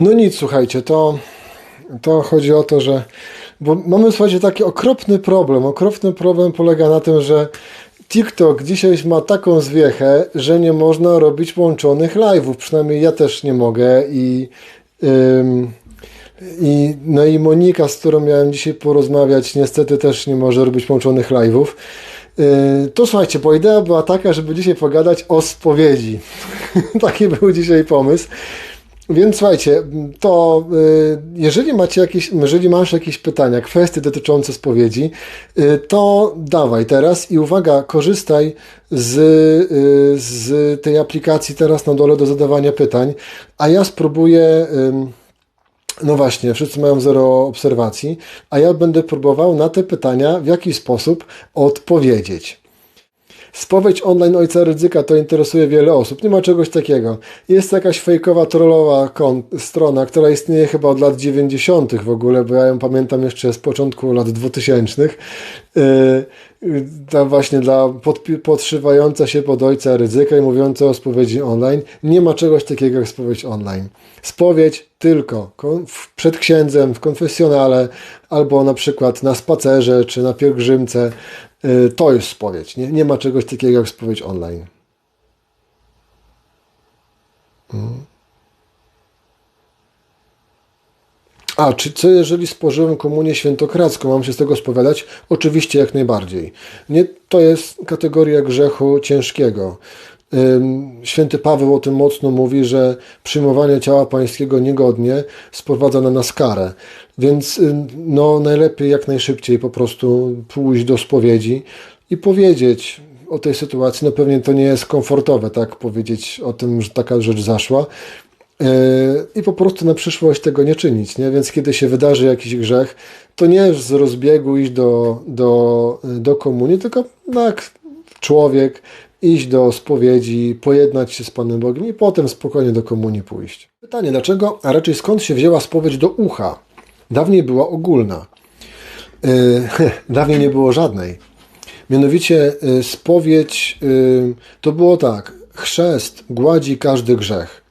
No nic, słuchajcie, to, to chodzi o to, że. Bo mamy, słuchajcie, taki okropny problem. Okropny problem polega na tym, że TikTok dzisiaj ma taką zwiechę, że nie można robić połączonych live'ów. Przynajmniej ja też nie mogę i. ym, i, no i Monika, z którą miałem dzisiaj porozmawiać, niestety też nie może robić połączonych live'ów. Yy, To słuchajcie, bo idea była taka, żeby dzisiaj pogadać o spowiedzi. Taki był dzisiaj pomysł. Więc słuchajcie, to y, jeżeli macie jakieś, jeżeli masz jakieś pytania, kwestie dotyczące spowiedzi, y, to dawaj teraz i uwaga, korzystaj z, y, z tej aplikacji teraz na dole do zadawania pytań, a ja spróbuję. no właśnie, wszyscy mają zero obserwacji, a ja będę próbował na te pytania w jakiś sposób odpowiedzieć. Spowiedź online ojca Rydzyka to interesuje wiele osób. Nie ma czegoś takiego. Jest jakaś fejkowa, trollowa strona, która istnieje chyba od lat 90. w ogóle, bo ja ją pamiętam jeszcze z początku lat 2000. Yy, yy, ta właśnie dla podszywająca się pod ojca Rydzyka i mówiąca o spowiedzi online. Nie ma czegoś takiego jak spowiedź online. Spowiedź tylko przed księdzem, w konfesjonale, albo na przykład na spacerze, czy na pielgrzymce. Yy, To jest spowiedź. Nie, nie ma czegoś takiego jak spowiedź online. A, czy co jeżeli spożyłem komunię świętokradzką, mam się z tego spowiadać? Oczywiście, jak najbardziej. Nie, to jest kategoria grzechu ciężkiego. Święty Paweł o tym mocno mówi, że przyjmowanie ciała pańskiego niegodnie sprowadza na nas karę. Więc no, najlepiej jak najszybciej po prostu pójść do spowiedzi i powiedzieć o tej sytuacji. No pewnie to nie jest komfortowe, tak, powiedzieć o tym, że taka rzecz zaszła. Yy, i po prostu na przyszłość tego nie czynić, nie? Więc kiedy się wydarzy jakiś grzech, to nie z rozbiegu iść do, do, do komunii, tylko no jak człowiek iść do spowiedzi, pojednać się z Panem Bogiem i potem spokojnie do komunii pójść. Pytanie, dlaczego, a raczej skąd się wzięła spowiedź do ucha? Dawniej była ogólna. Yy, dawniej nie było żadnej. Mianowicie y, spowiedź to było tak, chrzest gładzi każdy grzech.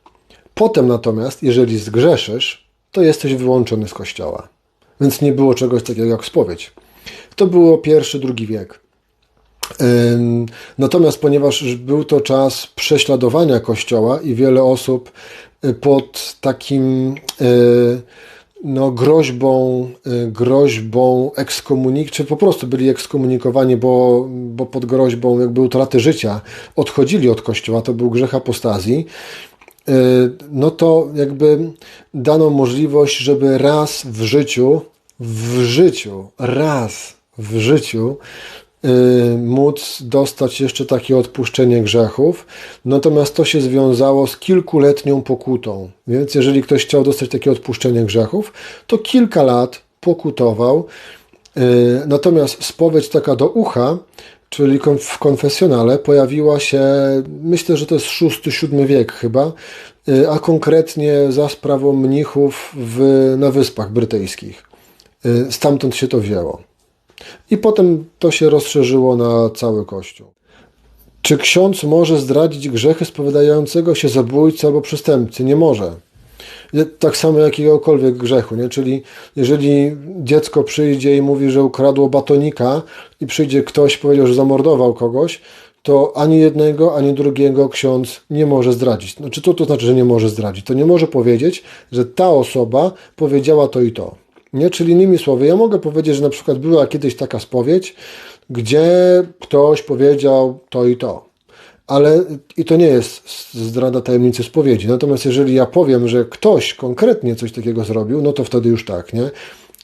Potem natomiast, jeżeli zgrzeszysz, to jesteś wyłączony z kościoła. Więc nie było czegoś takiego jak spowiedź. To było pierwszy, drugi wiek. Natomiast ponieważ był to czas prześladowania Kościoła i wiele osób y, pod takim y, no, groźbą, y, groźbą ekskomunik, czy po prostu byli ekskomunikowani, bo, bo pod groźbą jakby utraty życia odchodzili od Kościoła, to był grzech apostazji, no to jakby dano możliwość, żeby raz w życiu, w życiu, raz w życiu y, móc dostać jeszcze takie odpuszczenie grzechów. Natomiast to się związało z kilkuletnią pokutą. Więc jeżeli ktoś chciał dostać takie odpuszczenie grzechów, to kilka lat pokutował. Y, Natomiast spowiedź taka do ucha, czyli w konfesjonale, pojawiła się, myślę, że to jest VI-VII wiek chyba, y, a konkretnie za sprawą mnichów w, na Wyspach Brytyjskich. Y, Stamtąd się to wzięło. I potem to się rozszerzyło na cały Kościół. Czy ksiądz może zdradzić grzechy spowiadającego się zabójcy albo przestępcy? Nie może. Tak samo jakiegokolwiek grzechu, nie? Czyli jeżeli dziecko przyjdzie i mówi, że ukradło batonika i przyjdzie ktoś, powiedział, że zamordował kogoś, to ani jednego, ani drugiego ksiądz nie może zdradzić. Znaczy, co to znaczy, że nie może zdradzić? To nie może powiedzieć, że ta osoba powiedziała to i to. Nie? Czyli innymi słowy, ja mogę powiedzieć, że na przykład była kiedyś taka spowiedź, gdzie ktoś powiedział to i to. Ale i to nie jest zdrada tajemnicy spowiedzi. Natomiast jeżeli ja powiem, że ktoś konkretnie coś takiego zrobił, no to wtedy już tak, nie?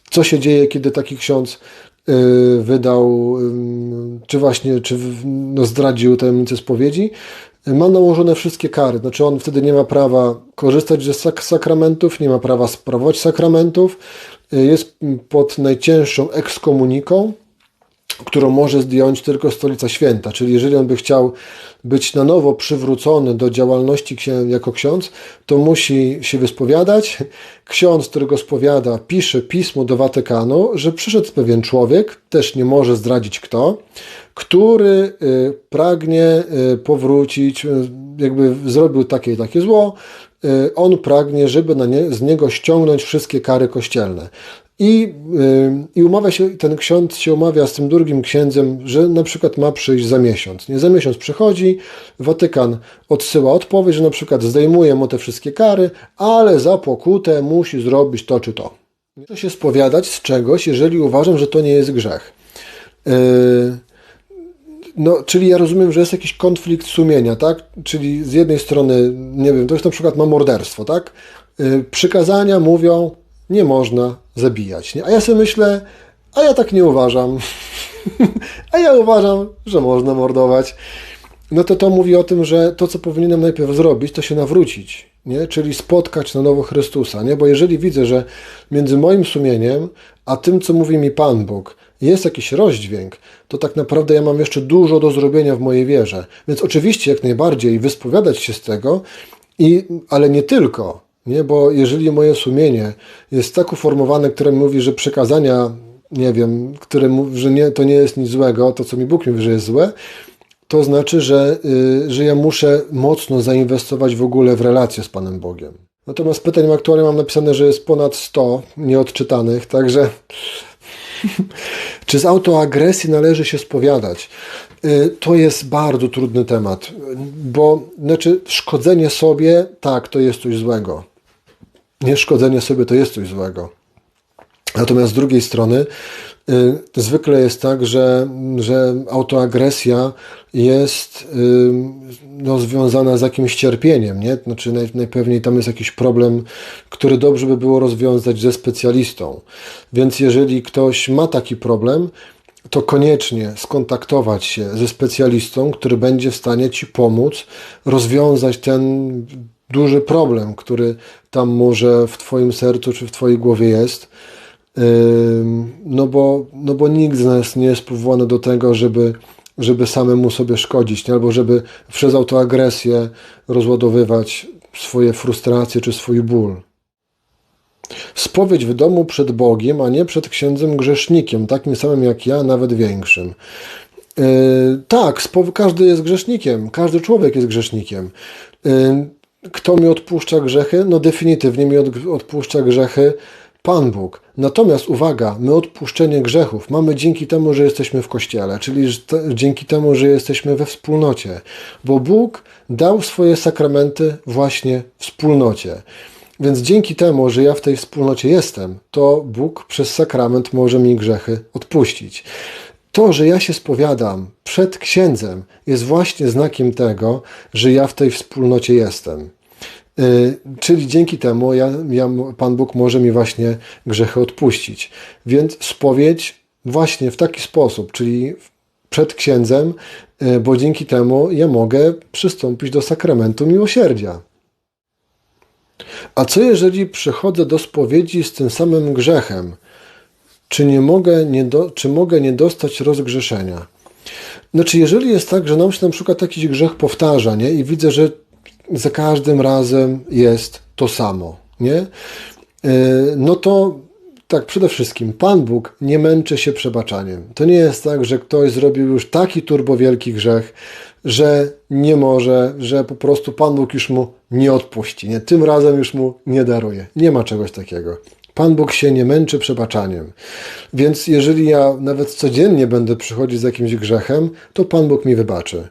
Co się dzieje, kiedy taki ksiądz y, wydał, y, czy właśnie, czy no, zdradził tajemnicę spowiedzi? Ma nałożone wszystkie kary. Znaczy on wtedy nie ma prawa korzystać ze sak- sakramentów, nie ma prawa sprawować sakramentów, y, jest pod najcięższą ekskomuniką, którą może zdjąć tylko Stolica Święta. Czyli jeżeli on by chciał być na nowo przywrócony do działalności jako ksiądz, to musi się wyspowiadać. Ksiądz, który go spowiada, pisze pismo do Watykanu, że przyszedł pewien człowiek, też nie może zdradzić kto, który y, pragnie y, powrócić, y, jakby zrobił takie i takie zło, on pragnie, żeby nie, z niego ściągnąć wszystkie kary kościelne. I, I umawia się, ten ksiądz się umawia z tym drugim księdzem, że na przykład ma przyjść za miesiąc. Nie za miesiąc przychodzi, Watykan odsyła odpowiedź, że na przykład zdejmuje mu te wszystkie kary, ale za pokutę musi zrobić to czy to. To się spowiadać z czegoś, jeżeli uważam, że to nie jest grzech. Yy, no, czyli ja rozumiem, że jest jakiś konflikt sumienia, tak? Czyli z jednej strony, nie wiem, to jest na przykład ma morderstwo, tak? Yy, przykazania mówią, nie można zabijać. Nie? A ja sobie myślę, a ja tak nie uważam. a ja uważam, że można mordować. No to to mówi o tym, że to, co powinienem najpierw zrobić, to się nawrócić, nie? czyli spotkać na nowo Chrystusa. Nie? Bo jeżeli widzę, że między moim sumieniem a tym, co mówi mi Pan Bóg, jest jakiś rozdźwięk, to tak naprawdę ja mam jeszcze dużo do zrobienia w mojej wierze. Więc oczywiście jak najbardziej wyspowiadać się z tego, i, ale nie tylko. Nie? Bo jeżeli moje sumienie jest tak uformowane, które mówi, że przekazania, nie wiem, które mówi, że nie, to nie jest nic złego, to co mi Bóg mówi, że jest złe, to znaczy, że, yy, że ja muszę mocno zainwestować w ogóle w relacje z Panem Bogiem. Natomiast pytań aktualnie mam napisane, że jest ponad 100 nieodczytanych, także czy z autoagresji należy się spowiadać? Y, to jest bardzo trudny temat, bo znaczy szkodzenie sobie, tak, to jest coś złego nieszkodzenie sobie to jest coś złego. Natomiast z drugiej strony y, zwykle jest tak, że, że autoagresja jest y, no, związana z jakimś cierpieniem, nie? Znaczy naj, najpewniej tam jest jakiś problem, który dobrze by było rozwiązać ze specjalistą. Więc jeżeli ktoś ma taki problem, to koniecznie skontaktować się ze specjalistą, który będzie w stanie Ci pomóc rozwiązać ten duży problem, który tam może w Twoim sercu czy w Twojej głowie jest. No bo, no bo nikt z nas nie jest powołany do tego, żeby, żeby samemu sobie szkodzić, albo żeby przez autoagresję rozładowywać swoje frustracje czy swój ból. Spowiedź w domu przed Bogiem, a nie przed księdzem grzesznikiem, takim samym jak ja, nawet większym. Yy, tak, każdy jest grzesznikiem, każdy człowiek jest grzesznikiem. Yy, kto mi odpuszcza grzechy? No definitywnie mi odpuszcza grzechy Pan Bóg. Natomiast uwaga, my odpuszczenie grzechów mamy dzięki temu, że jesteśmy w kościele, czyli dzięki temu, że jesteśmy we wspólnocie, bo Bóg dał swoje sakramenty właśnie wspólnocie. Więc dzięki temu, że ja w tej wspólnocie jestem, to Bóg przez sakrament może mi grzechy odpuścić. To, że ja się spowiadam przed księdzem, jest właśnie znakiem tego, że ja w tej wspólnocie jestem. Y, czyli dzięki temu ja, ja, Pan Bóg może mi właśnie grzechy odpuścić. Więc spowiedź właśnie w taki sposób, czyli przed księdzem, y, bo dzięki temu ja mogę przystąpić do sakramentu miłosierdzia. A co jeżeli przychodzę do spowiedzi z tym samym grzechem? Czy, nie mogę nie do, czy mogę nie dostać rozgrzeszenia. Znaczy, jeżeli jest tak, że nam się na przykład jakiś grzech powtarza, nie? I widzę, że za każdym razem jest to samo, nie? E, no to tak, przede wszystkim Pan Bóg nie męczy się przebaczaniem. To nie jest tak, że ktoś zrobił już taki turbo wielki grzech, że nie może, że po prostu Pan Bóg już mu nie odpuści. Nie? Tym razem już mu nie daruje. Nie ma czegoś takiego. Pan Bóg się nie męczy przebaczaniem. Więc jeżeli ja nawet codziennie będę przychodzić z jakimś grzechem, to Pan Bóg mi wybaczy.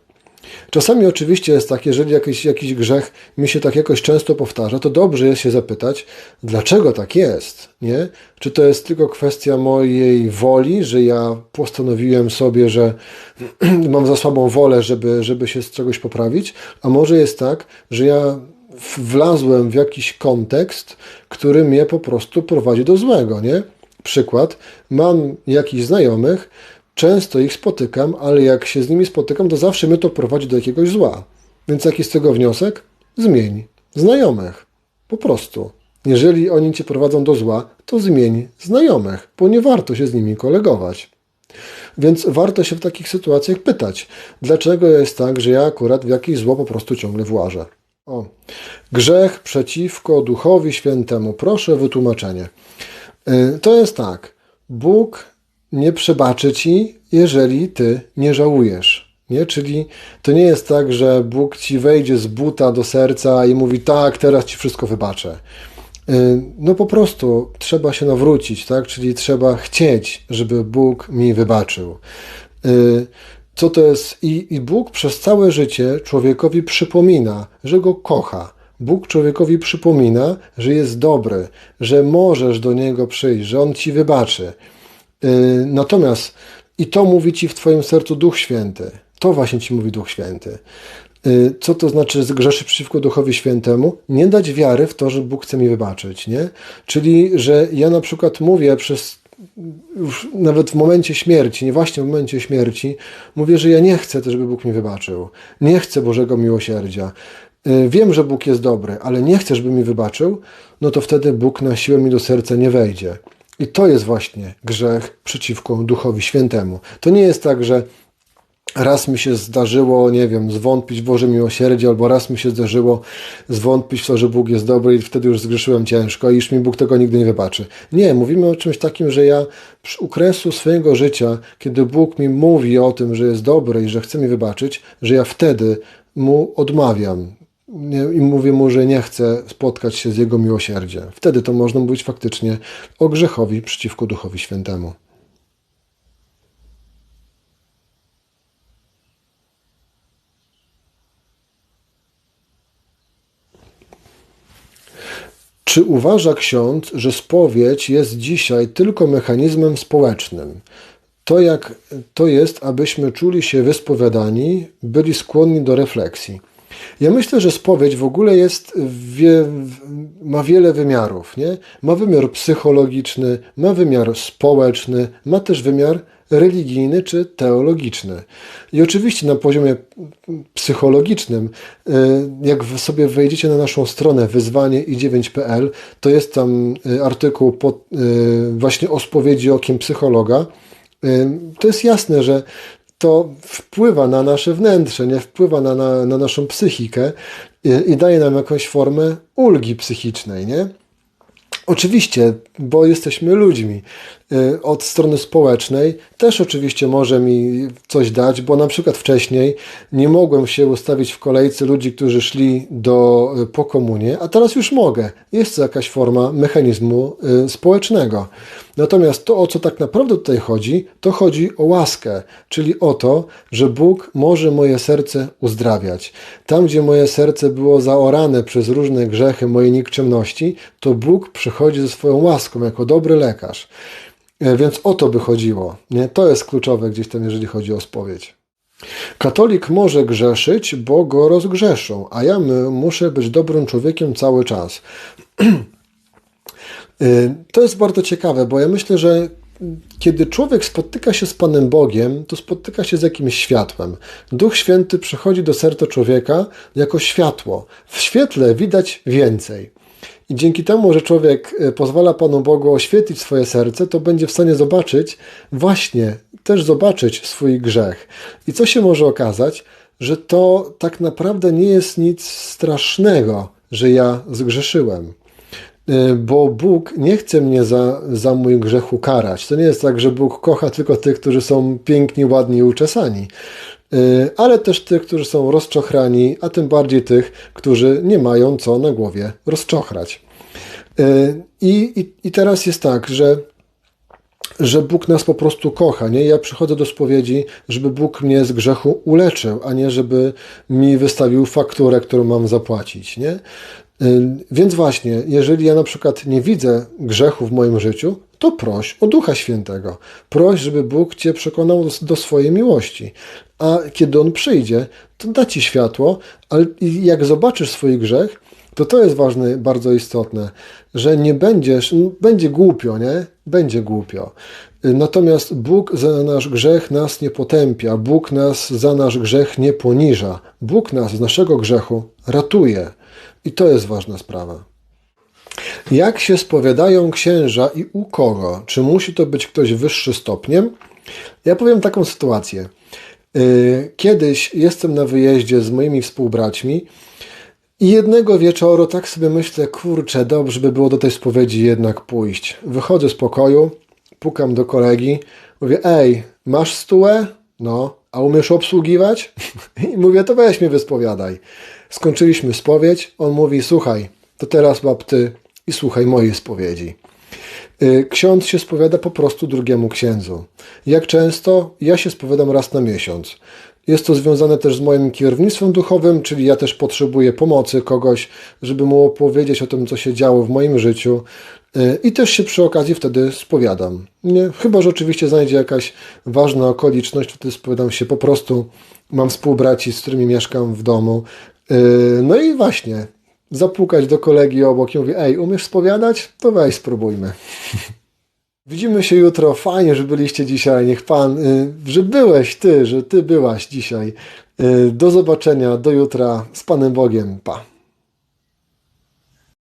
Czasami oczywiście jest tak, jeżeli jakiś, jakiś grzech mi się tak jakoś często powtarza, to dobrze jest się zapytać, dlaczego tak jest, nie? Czy to jest tylko kwestia mojej woli, że ja postanowiłem sobie, że mam za słabą wolę, żeby, żeby się z czegoś poprawić, a może jest tak, że ja wlazłem w jakiś kontekst, który mnie po prostu prowadzi do złego, nie? Przykład, mam jakichś znajomych, często ich spotykam, ale jak się z nimi spotykam, to zawsze mnie to prowadzi do jakiegoś zła. Więc jaki z tego wniosek? Zmień znajomych. Po prostu. Jeżeli oni cię prowadzą do zła, to zmień znajomych, bo nie warto się z nimi kolegować. Więc warto się w takich sytuacjach pytać, dlaczego jest tak, że ja akurat w jakieś zło po prostu ciągle włażę. O. Grzech przeciwko Duchowi Świętemu. Proszę wytłumaczenie. Y, to jest tak. Bóg nie przebaczy ci, jeżeli ty nie żałujesz. Nie? Czyli to nie jest tak, że Bóg ci wejdzie z buta do serca i mówi: Tak, teraz ci wszystko wybaczę. Y, no po prostu trzeba się nawrócić, tak? Czyli trzeba chcieć, żeby Bóg mi wybaczył. Co to jest? I, I Bóg przez całe życie człowiekowi przypomina, że go kocha. Bóg człowiekowi przypomina, że jest dobry, że możesz do niego przyjść, że on ci wybaczy. Y, natomiast i to mówi ci w twoim sercu Duch Święty. To właśnie ci mówi Duch Święty. Y, co to znaczy zgrzeszy przeciwko Duchowi Świętemu? Nie dać wiary w to, że Bóg chce mi wybaczyć, nie? Czyli, że ja na przykład mówię przez już nawet w momencie śmierci, nie właśnie w momencie śmierci, mówię, że ja nie chcę, żeby Bóg mi wybaczył. Nie chcę Bożego miłosierdzia. Y, wiem, że Bóg jest dobry, ale nie chcę, żeby mi wybaczył, no to wtedy Bóg na siłę mi do serca nie wejdzie. I to jest właśnie grzech przeciwko Duchowi Świętemu. To nie jest tak, że raz mi się zdarzyło, nie wiem, zwątpić w Boże miłosierdzie, albo raz mi się zdarzyło zwątpić w to, że Bóg jest dobry i wtedy już zgrzeszyłem ciężko i już mi Bóg tego nigdy nie wybaczy. Nie, mówimy o czymś takim, że ja przy ukresu swojego życia, kiedy Bóg mi mówi o tym, że jest dobry i że chce mi wybaczyć, że ja wtedy mu odmawiam. I mówię mu, że nie chcę spotkać się z Jego miłosierdziem. Wtedy to można mówić faktycznie o grzechowi przeciwko Duchowi Świętemu. Czy uważa ksiądz, że spowiedź jest dzisiaj tylko mechanizmem społecznym? To, jak to jest, abyśmy czuli się wyspowiadani, byli skłonni do refleksji. Ja myślę, że spowiedź w ogóle jest, wie, ma wiele wymiarów. Nie? Ma wymiar psychologiczny, ma wymiar społeczny, ma też wymiar religijny czy teologiczny. I oczywiście na poziomie psychologicznym, e, jak sobie wejdziecie na naszą stronę wyzwanie i9.pl, to jest tam e, artykuł pod, e, właśnie o spowiedzi okiem psychologa. To jest jasne, że to wpływa na nasze wnętrze, nie wpływa na, na, na naszą psychikę i, i daje nam jakąś formę ulgi psychicznej, nie? Oczywiście, bo jesteśmy ludźmi. Y, od strony społecznej też oczywiście może mi coś dać, bo na przykład wcześniej nie mogłem się ustawić w kolejce ludzi, którzy szli do, y, po komunie, a teraz już mogę. Jest to jakaś forma mechanizmu y, społecznego. Natomiast to, o co tak naprawdę tutaj chodzi, to chodzi o łaskę, czyli o to, że Bóg może moje serce uzdrawiać. Tam, gdzie moje serce było zaorane przez różne grzechy, moje nikczemności, to Bóg przychodzi ze swoją łaską jako dobry lekarz. E, więc o to by chodziło. Nie? To jest kluczowe gdzieś tam, jeżeli chodzi o spowiedź. Katolik może grzeszyć, bo go rozgrzeszą, a ja muszę być dobrym człowiekiem cały czas. E, to jest bardzo ciekawe, bo ja myślę, że kiedy człowiek spotyka się z Panem Bogiem, to spotyka się z jakimś światłem. Duch Święty przychodzi do serca człowieka jako światło. W świetle widać więcej. I dzięki temu, że człowiek e, pozwala Panu Bogu oświetlić swoje serce, to będzie w stanie zobaczyć, właśnie też zobaczyć swój grzech. I co się może okazać? Że to tak naprawdę nie jest nic strasznego, że ja zgrzeszyłem e, bo Bóg nie chce mnie za, za mój grzech ukarać. To nie jest tak, że Bóg kocha tylko tych, którzy są piękni, ładni i uczesani. Y, ale też tych, którzy są rozczochrani, a tym bardziej tych, którzy nie mają co na głowie rozczochrać. Y, I, i, i teraz jest tak, że że Bóg nas po prostu kocha, nie? Ja przychodzę do spowiedzi, żeby Bóg mnie z grzechu uleczył, a nie żeby mi wystawił fakturę, którą mam zapłacić, nie? Y, więc właśnie, jeżeli ja na przykład nie widzę grzechu w moim życiu, to proś o Ducha Świętego. Proś, żeby Bóg Cię przekonał do, swojej miłości. A kiedy On przyjdzie, to da Ci światło, ale jak zobaczysz swój grzech, to to jest ważne, bardzo istotne, że nie będziesz, będzie głupio, nie? Będzie głupio. Natomiast Bóg za nasz grzech nas nie potępia, Bóg nas za nasz grzech nie poniża, Bóg nas z naszego grzechu ratuje. I to jest ważna sprawa. Jak się spowiadają księża i u kogo? Czy musi to być ktoś wyższy stopniem? Ja powiem taką sytuację. Yy, Kiedyś jestem na wyjeździe z moimi współbraćmi i jednego wieczoru tak sobie myślę, kurczę, dobrze by było do tej spowiedzi jednak pójść. Wychodzę z pokoju, pukam do kolegi, mówię, ej, masz stułę? No, a umiesz obsługiwać? I mówię, to weź mnie wyspowiadaj. Skończyliśmy spowiedź, on mówi, słuchaj, to teraz bab ty i słuchaj mojej spowiedzi. Y, Ksiądz się spowiada po prostu drugiemu księdzu. Jak często? Ja się spowiadam raz na miesiąc. Jest to związane też z moim kierownictwem duchowym, czyli ja też potrzebuję pomocy kogoś, żeby mu opowiedzieć o tym, co się działo w moim życiu. Y, I też się przy okazji wtedy spowiadam. Nie, chyba, że oczywiście znajdzie jakaś ważna okoliczność, wtedy spowiadam się po prostu. Mam współbraci, z którymi mieszkam w domu. Y, No i właśnie, zapukać do kolegi obok i mówię, ej, umiesz spowiadać? To weź spróbujmy. Widzimy się jutro. Fajnie, że byliście dzisiaj. Niech Pan, y, że byłeś Ty, że Ty byłaś dzisiaj. Y, Do zobaczenia, do jutra. Z Panem Bogiem. Pa.